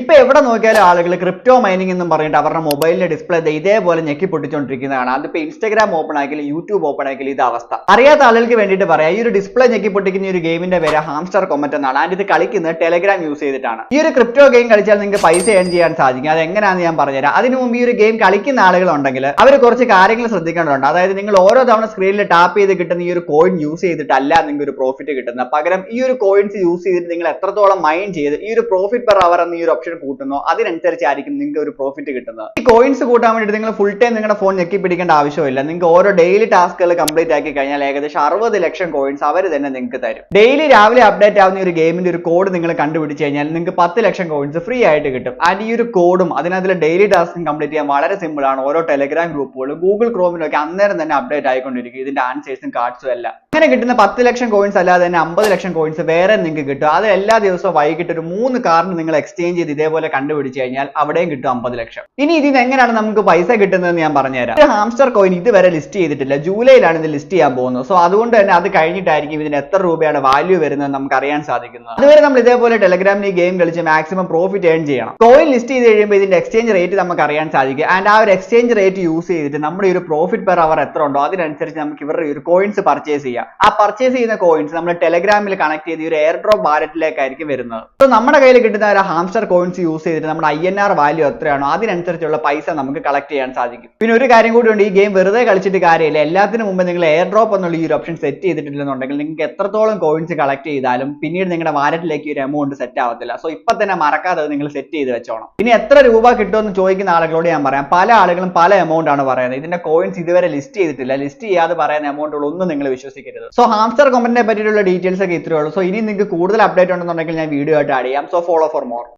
ഇപ്പൊ എവിടെ നോക്കിയാലും ആളുകൾ ക്രിപ്റ്റോ മൈനിങ് എന്നും പറഞ്ഞിട്ട് അവരുടെ മൊബൈലിന്റെ ഡിസ്പ്ലേ ഇതേപോലെ ഞെക്കി പൊട്ടിച്ചോണ്ടിരിക്കുന്നതാണ്. അതിപ്പോ ഇൻസ്റ്റാഗ്രാം ഓപ്പൺ ആക്കിയാലും യൂട്യൂബ് ഓപ്പൺ ആക്കിയാലും ഇത് അവസ്ഥ. അറിയാത്ത ആളുകൾക്ക് വേണ്ടിയിട്ട് പറയാം ഈ ഒരു ഡിസ്പ്ലേ ഞെക്കി പൊട്ടിക്കുന്ന ഒരു ഗെയിമിന്റെ പേര് ഹാംസ്റ്റർ കൊമറ്റ് എന്നാണ്. ആൻഡ് ഇത് കളിക്കുന്നത് ടെലഗ്രാം യൂസ് ചെയ്തിട്ടാണ്. ഈ ഒരു ക്രിപ്റ്റോ ഗെയിം കളിച്ചാൽ നിങ്ങൾക്ക് പൈസ ഏൺ ചെയ്യാൻ സാധിക്കും. അത് എങ്ങനെയാണെന്ന് ഞാൻ പറഞ്ഞുതരാം. അതിനു മുമ്പ് ഈ ഒരു ഗെയിം കളിക്കുന്ന ആളുകളുണ്ടെങ്കിൽ അവർ കുറച്ച് കാര്യങ്ങൾ ശ്രദ്ധിക്കേണ്ടതുണ്ട്. അതായത് നിങ്ങൾ ഓരോ തവണ സ്ക്രീനിൽ ടാപ്പ് ചെയ്ത് കിട്ടുന്ന ഈ ഒരു കോയിൻ യൂസ് ചെയ്തിട്ടല്ല നിങ്ങൾക്ക് ഒരു പ്രോഫിറ്റ് കിട്ടുന്നത്. പകരം ഈ ഒരു കോയിൻസ് യൂസ് ചെയ്തിട്ട് നിങ്ങൾ എത്രത്തോളം മൈൻ ചെയ്ത് ഈ ഒരു പ്രോഫിറ്റ് പെർ അവർ എന്ന ഈ ഒരു ഓപ്ഷൻ കൂട്ടുന്നോ അതിനനുസരിച്ചായിരിക്കും നിങ്ങൾക്ക് ഒരു പ്രോഫിറ്റ് കിട്ടുന്നത്. ഈ കോയിൻസ് കൂട്ടാൻ വേണ്ടി നിങ്ങൾ ഫുൾ ടൈം നിങ്ങളുടെ ഫോൺ ഞെക്കി പിടിക്കേണ്ട ആവശ്യമില്ല. നിങ്ങൾക്ക് ഓരോ ഡെയിലി ടാസ്കുകൾ കംപ്ലീറ്റ് ആക്കി കഴിഞ്ഞാൽ ഏകദേശം അറുപത് ലക്ഷം കോയിൻസ് അവർ തന്നെ നിങ്ങൾക്ക് തരും. ഡെയിലി രാവിലെ അപ്ഡേറ്റ് ആവുന്ന ഒരു ഗെയിമിന്റെ ഒരു കോഡ് നിങ്ങൾ കണ്ടുപിടിച്ച് കഴിഞ്ഞാൽ നിങ്ങൾക്ക് പത്ത് ലക്ഷം കോയിൻസ് ഫ്രീ ആയിട്ട് കിട്ടും. ആൻഡ് ഈ ഒരു കോഡും അതിനകത്തുള്ള ഡെയിലി ടാസ്കും കംപ്ലീറ്റ് ചെയ്യാൻ വളരെ സിമ്പിൾ ആണ്. ഓരോ ടെലഗ്രാം ഗ്രൂപ്പുകളും ഗൂഗിൾ ക്രോമിലൊക്കെ അന്നേരം തന്നെ അപ്ഡേറ്റ് ആയിക്കൊണ്ടിരിക്കും. ഇതിന്റെ ആൻസേഴ്സും കാർഡ്സും എല്ലാം. അങ്ങനെ കിട്ടുന്ന പത്ത് ലക്ഷം കോയിൻസ് അല്ലാതെ തന്നെ അമ്പത് ലക്ഷം കോയിൻസ് വേറെ നിങ്ങൾക്ക് കിട്ടും. അത് എല്ലാ ദിവസവും വൈകിട്ട് ഒരു മൂന്ന് കാർഡ് നിങ്ങൾ എക്സ്ചേഞ്ച് ചെയ്ത് ഇതേപോലെ കണ്ടുപിടിച്ച് കഴിഞ്ഞാൽ അവിടെയും കിട്ടും അമ്പത് ലക്ഷം. ഇനി ഇതിന് എങ്ങനെയാണ് നമുക്ക് പൈസ കിട്ടുന്നതെന്ന് ഞാൻ പറഞ്ഞുതരാം. ഒരു ഹാംസ്റ്റർ കോയിൻ ഇതുവരെ ലിസ്റ്റ് ചെയ്തിട്ടില്ല. ജൂലൈയിലാണ് ഇത് ലിസ്റ്റ് ചെയ്യാൻ പോകുന്നത്. സോ അതുകൊണ്ട് തന്നെ അത് കഴിഞ്ഞിട്ടായിരിക്കും ഇതിന് എത്ര രൂപയാണ് വാല്യൂ വരുന്നത് നമുക്ക് അറിയാൻ സാധിക്കുന്നത്. അതുവരെ നമ്മൾ ഇതേപോലെ ടെലഗ്രാമിൽ ഗെയിം കളിച്ച് മാക്സിമം പ്രോഫിറ്റ് ഏൺ ചെയ്യണം. കോയിൻ ലിസ്റ്റ് ചെയ്ത് കഴിയുമ്പോൾ ഇതിന്റെ എക്സ്ചേഞ്ച് റേറ്റ് നമുക്ക് അറിയാൻ സാധിക്കും. ആൻഡ് ആ ഒരു എക്സ്ചേഞ്ച് റേറ്റ് യൂസ് ചെയ്തിട്ട് നമ്മുടെ ഒരു പ്രോഫിറ്റ് പെർ അവർ എത്ര ഉണ്ടോ അതിനനുസരിച്ച് നമുക്ക് ഇവരുടെ ഒരു കോയിൻസ് പർച്ചേസ് ചെയ്യാം. ആ പർച്ചേസ് ചെയ്യുന്ന കോയിൻസ് നമ്മൾ ടെലഗ്രാമിൽ കണക്ട് ചെയ്ത് ഒരു എയർ ഡ്രോപ്പ് വാലറ്റിലേക്കായിരിക്കും വരുന്നത്. സോ നമ്മുടെ കയ്യിൽ കിട്ടുന്ന ഒരു ഹാംസ്റ്റർ കോയിൻസ് യൂസ് ചെയ്തിട്ട് നമ്മുടെ ഐ എൻ ആർ വാല്യൂ എത്രയാണോ അതിനനുസരിച്ചുള്ള പൈസ നമുക്ക് കളക്ട് ചെയ്യാൻ സാധിക്കും. പിന്നെ ഒരു കാര്യം കൂടി ഉണ്ട് ഈ ഗെയിം വെറുതെ കളിച്ചിട്ട് കാര്യമില്ല. എല്ലാത്തിനും മുമ്പ് നിങ്ങൾ എയർ ഡ്രോപ്പ് എന്നുള്ള ഈ ഒരു ഓപ്ഷൻ സെറ്റ് ചെയ്തിട്ടില്ലെന്നുണ്ടെങ്കിൽ നിങ്ങൾക്ക് എത്രത്തോളം കോയിൻസ് കളക്ട് ചെയ്താലും പിന്നീട് നിങ്ങളുടെ വാലറ്റിലേക്ക് ഒരു എമൗണ്ട് സെറ്റ് ആവത്തില്ല. സോ ഇപ്പൊ തന്നെ മറക്കാതെ നിങ്ങൾ സെറ്റ് ചെയ്ത് വെച്ചോണം. ഇനി എത്ര രൂപ കിട്ടുമെന്ന് ചോദിക്കുന്ന ആളുകളോട് ഞാൻ പറയാം. പല ആളുകളും പല എമൗണ്ട് ആണ് പറയുന്നത്. ഇതിന്റെ കോയിൻസ് ഇതുവരെ ലിസ്റ്റ് ചെയ്തിട്ടില്ല. ലിസ്റ്റ് ചെയ്യാതെ പറയുന്ന എമൗണ്ടുകളൊന്നും നിങ്ങൾ വിശ്വസിക്കരുത്. സോ ഹാംസ്റ്റർ കൊമന്റിനെ പറ്റിയിട്ടുള്ള ഡീറ്റെയിൽസ് ഒക്കെ ഇത്രയേ ഉള്ളൂ. സോ ഇനി നിങ്ങൾക്ക് കൂടുതൽ അപ്ഡേറ്റ് ഉണ്ടെന്നുണ്ടെങ്കിൽ ഞാൻ വീഡിയോ ആയിട്ട് ആഡ് ചെയ്യാം. So follow for more